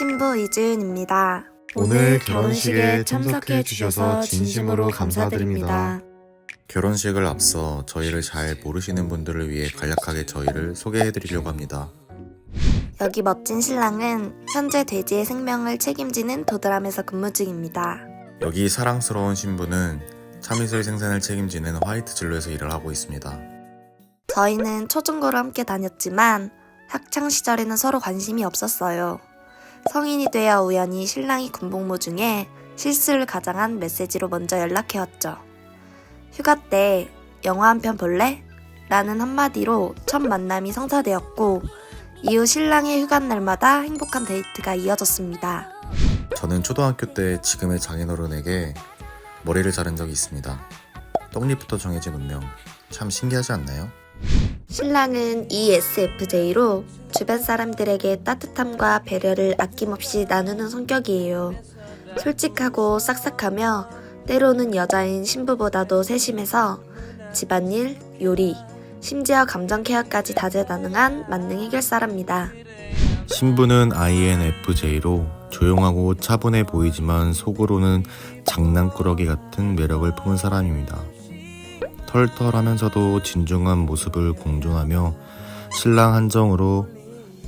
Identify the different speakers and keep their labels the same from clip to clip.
Speaker 1: 신부 이주윤입니다.
Speaker 2: 오늘 결혼식에 참석해 주셔서 진심으로 감사드립니다.
Speaker 3: 결혼식을 앞서 저희를 잘 모르시는 분들을 위해 간략하게 저희를 소개해 드리려고 합니다.
Speaker 1: 여기 멋진 신랑은 현재 돼지의 생명을 책임지는 도드람에서 근무 중입니다.
Speaker 3: 여기 사랑스러운 신부는 참이슬 생산을 책임지는 화이트 진로에서 일을 하고 있습니다.
Speaker 1: 저희는 초중고를 함께 다녔지만 학창 시절에는 서로 관심이 없었어요. 성인이 되어 우연히 신랑이 군복무 중에 실수를 가장한 메시지로 먼저 연락해왔죠. 휴가 때 영화 한 편 볼래? 라는 한마디로 첫 만남이 성사되었고 이후 신랑의 휴가 날마다 행복한 데이트가 이어졌습니다.
Speaker 3: 저는 초등학교 때 지금의 장인어른에게 머리를 자른 적이 있습니다. 떡잎부터 정해진 운명. 참 신기하지 않나요?
Speaker 1: 신랑은 ESFJ로 주변 사람들에게 따뜻함과 배려를 아낌없이 나누는 성격이에요. 솔직하고 싹싹하며 때로는 여자인 신부보다도 세심해서 집안일, 요리, 심지어 감정 케어까지 다재다능한 만능 해결사랍니다.
Speaker 3: 신부는 INFJ로 조용하고 차분해 보이지만 속으로는 장난꾸러기 같은 매력을 품은 사람입니다. 털털하면서도 진중한 모습을 공존하며 신랑 한정으로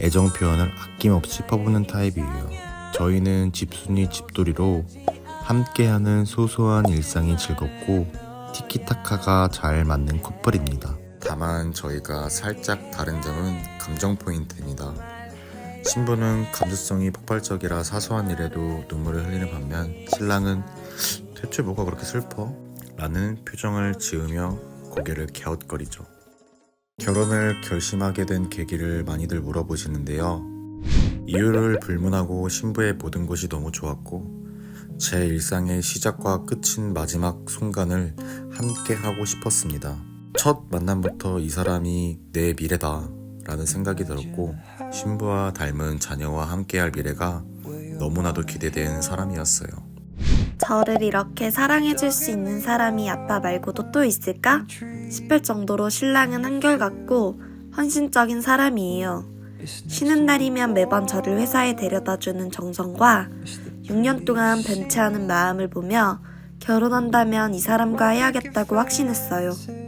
Speaker 3: 애정 표현을 아낌없이 퍼붓는 타입이에요. 저희는 집순이 집돌이로 함께하는 소소한 일상이 즐겁고 티키타카가 잘 맞는 커플입니다. 다만 저희가 살짝 다른 점은 감정 포인트입니다. 신부는 감수성이 폭발적이라 사소한 일에도 눈물을 흘리는 반면 신랑은 대체 뭐가 그렇게 슬퍼? 라는 표정을 지으며 고개를 갸웃거리죠. 결혼을 결심하게 된 계기를 많이들 물어보시는데요. 이유를 불문하고 신부의 모든 것이 너무 좋았고 제 일상의 시작과 끝인 마지막 순간을 함께 하고 싶었습니다. 첫 만남부터 이 사람이 내 미래다 라는 생각이 들었고 신부와 닮은 자녀와 함께할 미래가 너무나도 기대되는 사람이었어요.
Speaker 1: 저를 이렇게 사랑해줄 수 있는 사람이 아빠 말고도 또 있을까? 싶을 정도로 신랑은 한결같고 헌신적인 사람이에요. 쉬는 날이면 매번 저를 회사에 데려다주는 정성과 6년 동안 않은 마음을 보며 결혼한다면 이 사람과 해야겠다고 확신했어요.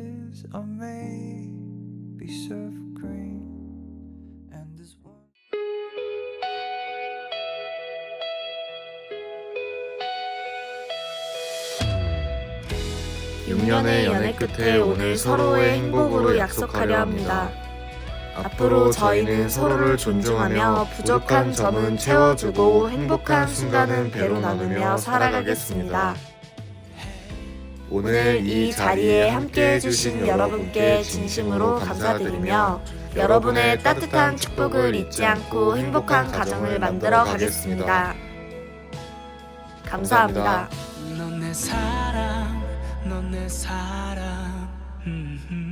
Speaker 1: 6년의 연애 끝에 오늘 서로의 행복으로 약속하려 합니다. 앞으로 저희는 서로를 존중하며 부족한 점은 채워주고 행복한 순간은 배로 나누며 살아가겠습니다. 오늘 이 자리에 함께 해주신 여러분께 진심으로 감사드리며 여러분의 따뜻한 축복을 잊지 않고 행복한 가정을 만들어 가겠습니다. 감사합니다.
Speaker 4: 넌 내 사랑 음, 음.